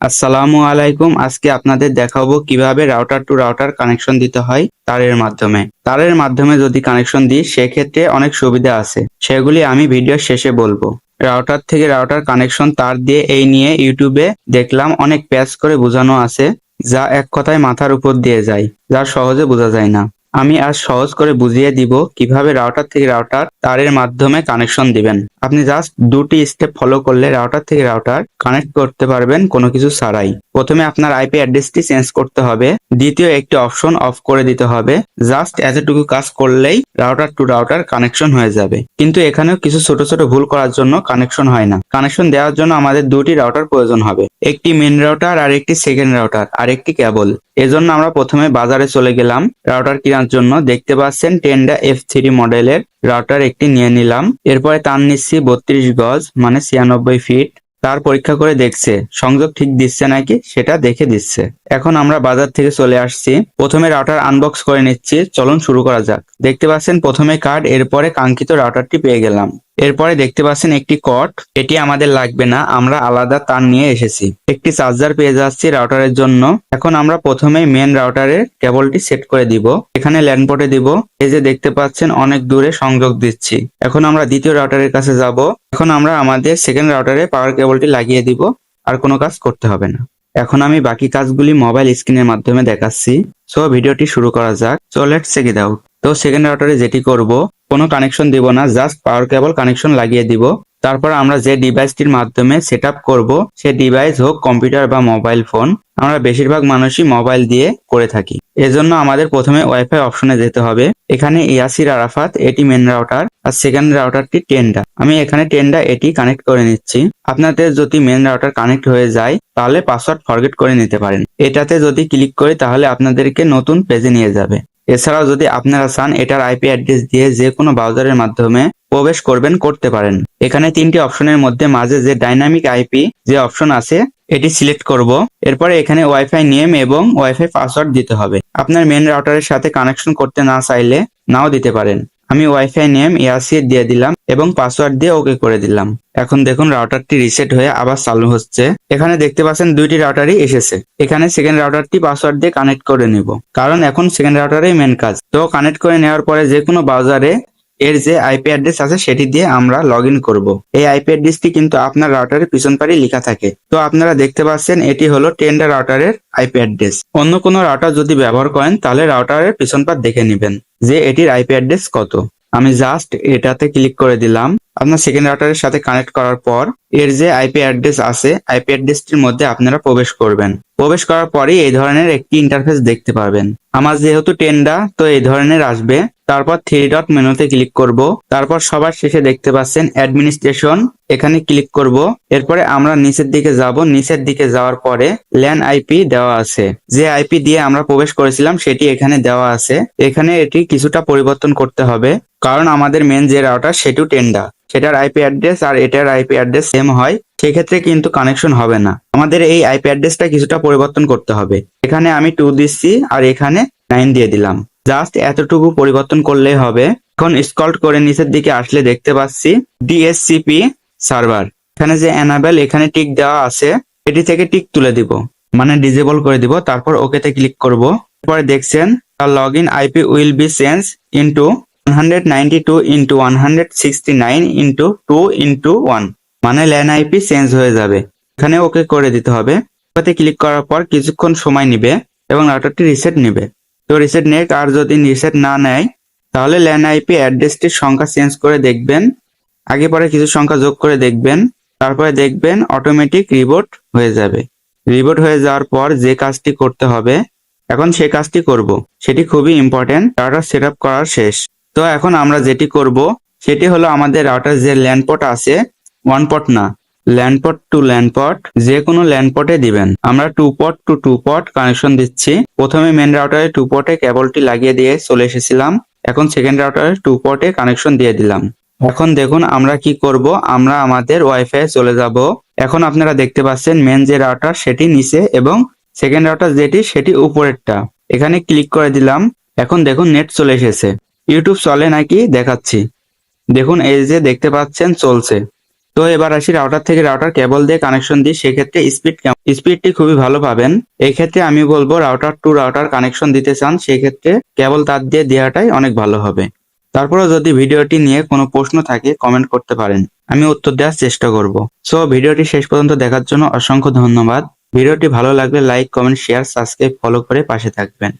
আসসালামু আলাইকুম। আজকে আপনাদের দেখাবো কীভাবে রাউটার টু রাউটার কানেকশন দিতে হয় তারের মাধ্যমে। তারের মাধ্যমে যদি কানেকশন দিই, সেক্ষেত্রে অনেক সুবিধা আছে। সেগুলি আমি ভিডিওর শেষে বলব। রাউটার থেকে রাউটার কানেকশন তার দিয়ে এই নিয়ে ইউটিউবে দেখলাম অনেক প্যাচ করে বোঝানো আছে, যা এক কথায় মাথার উপর দিয়ে যায়, যা সহজে বোঝা যায় না। আমি আজ সহজ করে বুঝিয়ে দিব কীভাবে রাউটার থেকে রাউটার তারের মাধ্যমে কানেকশন দিবেন। আপনি জাস্ট দুটি স্টেপ ফলো করলে রাউটার থেকে রাউটার কানেক্ট করতে পারবেন কোনো কিছু ছাড়াই। প্রথমে আপনার আইপি অ্যাড্রেসটি চেঞ্জ করতে হবে। দ্বিতীয় একটি অপশন অফ করে দিতে হবে। জাস্ট এতটুকু কাজ করলেই রাউটার টু রাউটার কানেকশন হয়ে যাবে। কিন্তু এখানেও কিছু ছোট ছোট ভুল করার জন্য কানেকশন হয় না। কানেকশন দেওয়ার জন্য আমাদের দুটি রাউটার প্রয়োজন হবে। একটি মেন রাউটার আর একটি সেকেন্ড রাউটার আর একটি কেবল এজন্য আমরা প্রথমে বাজারে চলে গেলাম। রাউটার কেনার জন্য দেখতে পাচ্ছেন টেন্ডা এফ থ্রি মডেলের রাউটার একটি নিয়ে নিলাম। এরপরে তার নিচ্ছি বত্রিশ গজ মানে ছিয়ানব্বই ফিট তার পরীক্ষা করে দেখছে। সংযোগ ঠিক দিচ্ছে নাকি সেটা দেখে দিচ্ছে। এখন আমরা বাজার থেকে চলে আসছি। প্রথমে রাউটার আনবক্স করে নিচ্ছি। চলুন শুরু করা যাক। দেখতে পাচ্ছেন প্রথমে কার্ড এরপরে কাঙ্ক্ষিত রাউটারটি পেয়ে গেলাম। এরপরে দেখতে পাচ্ছেন একটি কট। এটি আমাদের লাগবে না, আমরা আলাদা তার নিয়ে এসেছি। একটি চার্জার পেয়ে যাচ্ছি রাউটারের জন্য। এখন আমরা প্রথমে মেন রাউটারের কেবলটি সেট করে দিব। এখানে ল্যান্ড পোর্টে দিব। এই যে দেখতে পাচ্ছেন, অনেক দূরে সংযোগ দিচ্ছি। এখন আমরা দ্বিতীয় রাউটারের কাছে যাব। এখন আমরা আমাদের সেকেন্ড রাউটারে পাওয়ার কেবলটি লাগিয়ে দিব। আর কোনো কাজ করতে হবে না। এখন আমি বাকি কাজগুলি মোবাইল স্ক্রিনের মাধ্যমে দেখাচ্ছি। সো ভিডিওটি শুরু করা যাক। So let's check it out তো সেকেন্ড রাউটারে যেটি করব কোনো কানেকশন দিব না জাস্ট পাওয়ার কেবল কানেকশন লাগিয়ে দিব। তারপর আমরা যে ডিভাইসটির মাধ্যমে সেট আপ করব, সে ডিভাইস হোক কম্পিউটার বা মোবাইল ফোন আমরা বেশিরভাগ মানুষই মোবাইল দিয়ে করে থাকি। এজন্য আমাদের প্রথমে ওয়াইফাই অপশনে যেতে হবে। এখানে ইয়াসির আরাফাত, এটি মেন রাউটার আর সেকেন্ড রাউটারটি টেন্ডা আমি এখানে টেন্ডা এটি কানেক্ট করে নিচ্ছি। আপনাদের যদি মেন রাউটার কানেক্ট হয়ে যায়, তাহলে পাসওয়ার্ড ফরগেট করে নিতে পারেন। এটাতে যদি ক্লিক করি, তাহলে আপনাদেরকে নতুন পেজে নিয়ে যাবে। এছাড়াও যদি আপনারা চান, এটার আইপি অ্যাড্রেস দিয়ে যে কোনো ব্রাউজারের মাধ্যমে প্রবেশ করবেন, করতে পারেন। এখানে তিনটি অপশনের মধ্যে মাঝে যে ডাইনামিক আইপি যে অপশন আছে, এটি সিলেক্ট করব। এরপরে এখানে ওয়াইফাই নেম এবং ওয়াইফাই পাসওয়ার্ড দিতে হবে। আপনার মেন রাউটারের সাথে কানেকশন করতে না চাইলে নাও দিতে পারেন। আমি ওয়াইফাই নেম ইয়াসির দিয়ে দিলাম এবং পাসওয়ার্ড দিয়ে ওকে করে দিলাম। এখন দেখুন রাউটারটি রিসেট হয়ে আবার চালু হচ্ছে। এখানে দেখতে পাচ্ছেন দুইটি রাউটারই এসেছে। এখানে সেকেন্ড রাউটারটি পাসওয়ার্ড দিয়ে কানেক্ট করে নিব। কারণ এখন সেকেন্ড রাউটারই মেন কাজ। তো কানেক্ট করে নেওয়ার পরে যে কোনো ব্রাউজারে এর যে আইপি অ্যাড্রেস আছে সেটি দিয়ে আমরা লগ ইন করব। এই আইপি অ্যাড্রেসটি কিন্তু আপনার রাউটারের পিছন পারে লেখা থাকে। তো আপনারা দেখতে পাচ্ছেন, এটি হলো টেন্ডা রাউটারের আইপি অ্যাড্রেস অন্য কোনো রাউটার যদি ব্যবহার করেন, তাহলে রাউটারের পিছন পার দেখে নেবেন যে এটির আইপি অ্যাড্রেস কত। আমি জাস্ট এটাতে ক্লিক করে দিলাম। আপনার সেকেন্ড রাউটারের সাথে কানেক্ট করার পর, এর যে আইপি অ্যাড্রেস আছে আইপি অ্যাড্রেসটির মধ্যে আপনারা প্রবেশ করবেন। প্রবেশ করার পরেই এই ধরনের একটি ইন্টারফেস দেখতে পারবেন। আমার যেহেতু টেন্ডা তো এই ধরনের আসবে। তারপর থ্রি ডট মেনুতে ক্লিক করব। তারপর সবার শেষে দেখতে পাচ্ছেন অ্যাডমিনিস্ট্রেশন এখানে ক্লিক করব। এরপরে আমরা নিচের দিকে যাব। নিচের দিকে যাওয়ার পরে ল্যান আইপি দেওয়া আছে। যে আইপি দিয়ে আমরা প্রবেশ করেছিলাম, সেটি এখানে দেওয়া আছে। এখানে এটি কিছুটা পরিবর্তন করতে হবে। কারণ আমাদের মেন যে রাউটার সেটিও টেন্ডা সেটার আইপি অ্যাড্রেস আর এটার আইপি অ্যাড্রেস সেম হয়। সেক্ষেত্রে কিন্তু কানেকশন হবে না। আমাদের এই আইপি অ্যাড্রেসটা কিছুটা পরিবর্তন করতে হবে। এখানে আমি টু দিচ্ছি আর এখানে নাইন দিয়ে দিলাম। জাস্ট এতটুকু পরিবর্তন করলেই হবে। এখন স্কল্ট করে নিচের দিকে আসলে দেখতে পাচ্ছি ডিএসসিপি সার্ভার এখানে যে অ্যানাবেল এখানে টিক দেওয়া আছে। এটি থেকে টিক তুলে দিব। মানে ডিজেবল করে দিব। তারপর ওকেতে ক্লিক করব। এরপরে দেখছেন, তার log in IP will be change into 192 into 169 into 2 into 1 মানে ল্যান আইপি চেঞ্জ হয়ে যাবে। এখানে ওকে করে দিতে হবে। ওতে ক্লিক করার পর কিছুক্ষণ সময় নিবে এবং রাউটারটি রিসেট নেবে। তো রিসেট নেক, আর যদি রিসেট না নেয়, তাহলে ল্যান আইপি অ্যাড্রেসটির সংখ্যা চেঞ্জ করে দেখবেন। আগে পরে কিছু সংখ্যা যোগ করে দেখবেন। তারপরে দেখবেন অটোমেটিক রিবোট হয়ে যাবে। রিবোট হয়ে যাওয়ার পর যে কাজটি করতে হবে, এখন সে কাজটি করব। সেটি খুবই ইম্পর্টেন্ট রাউটার সেট আপ করার শেষ। তো এখন আমরা যেটি করব, সেটি হলো আমাদের রাউটার যে ল্যান্ডপট আছে ওয়ান পট না, ল্যান্ডপট টু ল্যান্ড ল্যান্ডপট যে কোনো ল্যান্ডপটে দিবেন। আমরা two port to two port connection দিচ্ছি। প্রথমে মেন রাউটারে টু পটে কেবলটি লাগিয়ে দিয়ে চলে এসেছিলাম। এখন সেকেন্ড রাউটারে টু পটে কানেকশন দিয়ে দিলাম। এখন দেখুন আমরা কি করব, আমরা আমাদের ওয়াইফাই চলে যাব। এখন আপনারা দেখতে পাচ্ছেন মেন যে রাউটার সেটি নিচে এবং সেকেন্ড রাউটার যেটি সেটি উপরেরটা। এখানে ক্লিক করে দিলাম। এখন দেখুন নেট চলে এসেছে। ইউটিউব চলে নাকি? দেখাচ্ছি। দেখুন এই যে দেখতে পাচ্ছেন চলছে। তো এবার আসি রাউটার থেকে রাউটার কেবল দিয়ে কানেকশন দিই। সেক্ষেত্রে স্পিড স্পিডটি খুবই ভালো পাবেন। এই ক্ষেত্রে আমি বলব রাউটার টু রাউটার কানেকশন দিতে চান, সেক্ষেত্রে কেবল তার দিয়ে দেওয়াটাই অনেক ভালো হবে। তারপরে যদি ভিডিওটি নিয়ে কোনো প্রশ্ন থাকে কমেন্ট করতে পারেন। আমি উত্তর দেওয়ার চেষ্টা করব। সো ভিডিওটি শেষ পর্যন্ত দেখার জন্য অসংখ্য ধন্যবাদ। ভিডিওটি ভালো লাগলে like comment share subscribe follow করে পাশে থাকবেন।